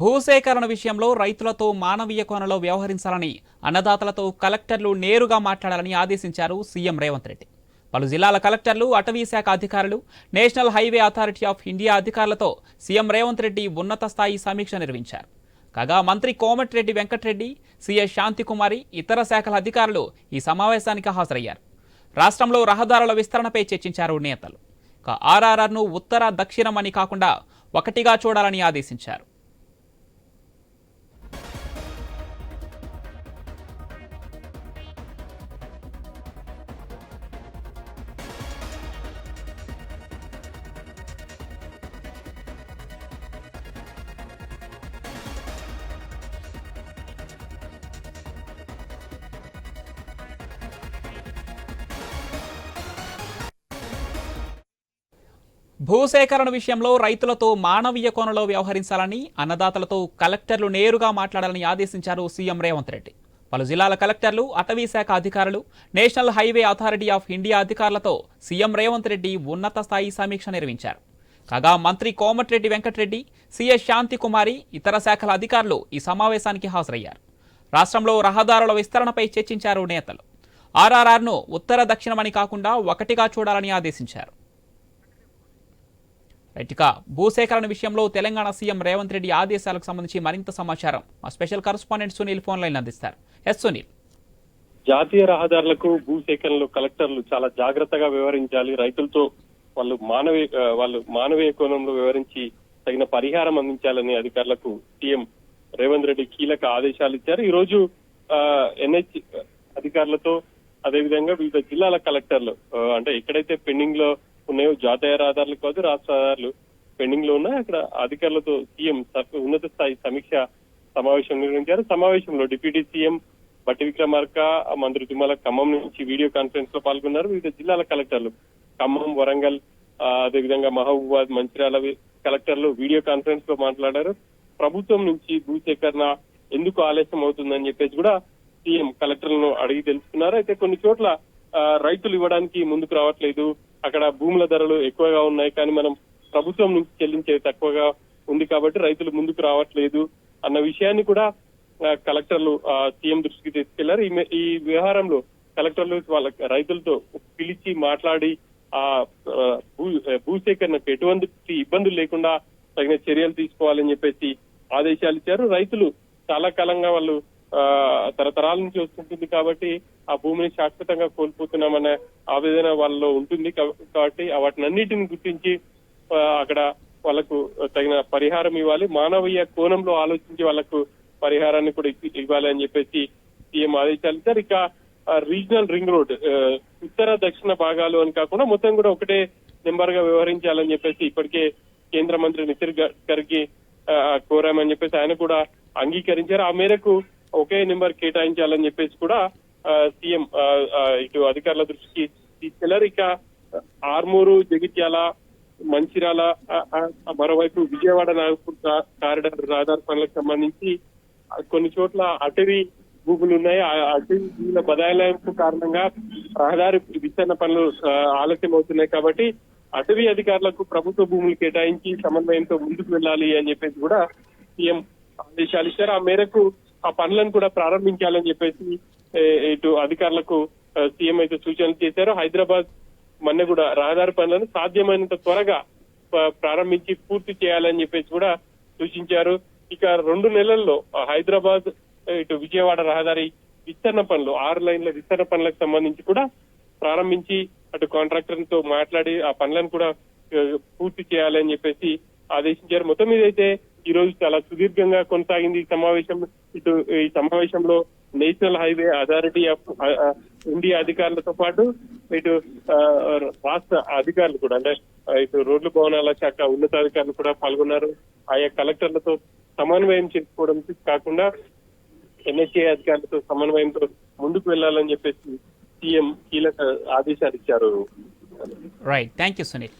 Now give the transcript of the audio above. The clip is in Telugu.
భూసేకరణ విషయంలో రైతులతో మానవీయ కోణంలో వ్యవహరించాలని అన్నదాతలతో కలెక్టర్లు నేరుగా మాట్లాడాలని ఆదేశించారు సీఎం రేవంత్ రెడ్డి. పలు జిల్లాల కలెక్టర్లు అటవీ శాఖ అధికారులు national highway authority of India అధికారులతో సీఎం రేవంత్ రెడ్డి ఉన్నత స్థాయి సమీక్ష నిర్వహించారు. కాగా మంత్రి కోమటిరెడ్డి వెంకటరెడ్డి సీఎస్ శాంతికుమారి ఇతర శాఖల అధికారులు ఈ సమావేశానికి హాజరయ్యారు. రాష్ట్రంలో రహదారుల విస్తరణపై చర్చించారు నేతలు. ఆర్ఆర్ఆర్ను ఉత్తర దక్షిణం అని కాకుండా ఒకటిగా చూడాలని ఆదేశించారు. భూసేకరణ విషయంలో రైతులతో మానవీయ కోణంలో వ్యవహరించాలని అన్నదాతలతో కలెక్టర్లు నేరుగా మాట్లాడాలని ఆదేశించారు సీఎం రేవంత్ రెడ్డి. పలు జిల్లాల కలెక్టర్లు అటవీ శాఖ అధికారులు national highway authority of India అధికారులతో సీఎం రేవంత్ రెడ్డి ఉన్నత స్థాయి సమీక్ష నిర్వహించారు. కాగా మంత్రి కోమటిరెడ్డి వెంకటరెడ్డి సీఎస్ శాంతికుమారి ఇతర శాఖల అధికారులు ఈ సమావేశానికి హాజరయ్యారు. రాష్ట్రంలో రహదారుల విస్తరణపై చర్చించారు నేతలు. ఆర్ఆర్ఆర్ను ఉత్తర దక్షిణమని కాకుండా ఒకటిగా చూడాలని ఆదేశించారు. రైట్ ఇక భూసేకరణ విషయంలో తెలంగాణ సీఎం రేవంత్ రెడ్డి ఆదేశాలకు సంబంధించి మరింత సమాచారం. మా special correspondent Sunil phone line అందిస్తారు. ఎస్ సునీల్. జాతీయ రహదారులకు భూసేకరణలు కలెక్టర్లు చాలా జాగ్రత్తగా వ్యవహరించాలి. రైతులతో వాళ్ళు మానవీయ వాళ్ళు మానవీయ కోణంలో వివరించి తగిన పరిహారం అందించాలని అధికారులకు సీఎం రేవంత్ రెడ్డి కీలక ఆదేశాలు ఇచ్చారు. ఈ రోజు ఎన్హెచ్ అధికారులతో అదేవిధంగా వివిధ జిల్లాల కలెక్టర్లు అంటే ఎక్కడైతే పెండింగ్లో ఉన్నాయో జాతీయ రహదారులు కాదు రాష్ట్ర రహదారులు. పెండింగ్లో ఉన్నాయి. అక్కడ అధికారులతో సీఎం ఉన్నత స్థాయి సమీక్ష సమావేశం నిర్వహించారు. సమావేశంలో డిప్యూటీ సీఎం బట్టి విక్రమార్క మంత్రి తుమ్మల ఖమ్మం నుంచి వీడియో కాన్ఫరెన్స్లో పాల్గొన్నారు. వివిధ జిల్లాల కలెక్టర్లు ఖమ్మం వరంగల్ అదేవిధంగా మహబూబాద్ మంచిర్యాల కలెక్టర్లు వీడియో కాన్ఫరెన్స్లో మాట్లాడారు. ప్రభుత్వం నుంచి భూసేకరణ ఎందుకు ఆలస్యం అవుతుందని చెప్పేసి కూడా సీఎం కలెక్టర్లను అడిగి తెలుసుకున్నారు. అయితే కొన్ని చోట్ల రైతులు ఇవ్వడానికి ముందుకు రావట్లేదు. అక్కడ భూముల ధరలు ఎక్కువగా ఉన్నాయి కానీ మనం ప్రభుత్వం నుంచి చెల్లించేది తక్కువగా ఉంది కాబట్టి రైతులు ముందుకు రావట్లేదు అన్న విషయాన్ని కూడా కలెక్టర్లు ఆ, సీఎం దృష్టికి తీసుకెళ్ళారు. ఈ ఈ వ్యవహారంలో కలెక్టర్లు వాళ్ళ రైతులతో పిలిచి మాట్లాడి ఆ భూ భూసేకరణకు ఎటువంటి ఇబ్బందులు లేకుండా తగిన చర్యలు తీసుకోవాలని చెప్పేసి ఆదేశాలు ఇచ్చారు. రైతులు చాలా కాలంగా వాళ్ళు తరతరాల నుంచి వస్తుంటుంది కాబట్టి ఆ భూమిని శాశ్వతంగా కోల్పోతున్నామనే ఆవేదన వాళ్ళలో ఉంటుంది కాబట్టి వాటినన్నిటిని గుర్తించి అక్కడ వాళ్ళకు తగిన పరిహారం ఇవ్వాలి. మానవీయ కోణంలో ఆలోచించి వాళ్ళకు పరిహారాన్ని కూడా ఇవ్వాలి అని చెప్పేసి సీఎం ఆదేశాలు ఇచ్చారు. ఇక రీజనల్ రింగ్ రోడ్ ఉత్తర దక్షిణ భాగాలు అని కాకుండా మొత్తం కూడా ఒకటే నెంబర్గా వ్యవహరించాలని చెప్పేసి ఇప్పటికే కేంద్ర మంత్రి నితిన్ గడ్కరీకి ఆ, కోరామని చెప్పేసి ఆయన కూడా అంగీకరించారు. ఆ మేరకు ఒకే నెంబర్ కేటాయించాలని చెప్పేసి కూడా సీఎం ఆ, ఇటు అధికారుల దృష్టికి తీసుకెళ్ళారు. ఇక ఆర్మూరు జగిత్యాల మంచిర్యాల మరోవైపు విజయవాడ నాగపూర్ కారిడార్ రహదారి పనులకు సంబంధించి కొన్ని చోట్ల అటవీ భూములు ఉన్నాయి. ఆ అటవీ భూముల బదాయిలాంపు కారణంగా రహదారి విస్తరణ పనులు ఆలస్యం అవుతున్నాయి కాబట్టి అటవీ అధికారులకు ప్రభుత్వ భూములు కేటాయించి సమన్వయంతో ముందుకు వెళ్ళాలి అని చెప్పేసి కూడా సీఎం ఆదేశాలు ఇచ్చారు. ఆ మేరకు ఆ పనులను కూడా ప్రారంభించాలని చెప్పేసి ఇటు అధికారులకు సీఎం అయితే సూచనలు చేశారు. హైదరాబాద్ మన్నెగూడ రహదారి పనులను సాధ్యమైనంత త్వరగా ప్రారంభించి పూర్తి చేయాలని చెప్పేసి కూడా సూచించారు. ఇక రెండు నెలల్లో హైదరాబాద్ ఇటు విజయవాడ రహదారి విస్తరణ పనులు ఆరు లైన్ల విస్తరణ పనులకు సంబంధించి కూడా ప్రారంభించి అటు కాంట్రాక్టర్తో మాట్లాడి ఆ పనులను కూడా పూర్తి చేయాలని చెప్పేసి ఆదేశించారు. మొత్తం మీద అయితే ఈ రోజు చాలా సుదీర్ఘంగా కొనసాగింది ఈ సమావేశం. ఇటు ఈ సమావేశంలో national highway authority of India అధికారులతో పాటు ఇటు రాష్ట్ర అధికారులు కూడా అంటే ఇటు రోడ్లు భవనాల శాఖ ఉన్నతాధికారులు కూడా పాల్గొన్నారు. ఆయా కలెక్టర్లతో సమన్వయం చేసుకోవడం కాకుండా ఎన్హెచ్ఏ అధికారులతో సమన్వయంతో ముందుకు వెళ్ళాలని చెప్పేసి సీఎం కీలక ఆదేశాలు ఇచ్చారు. Right thank you Sunil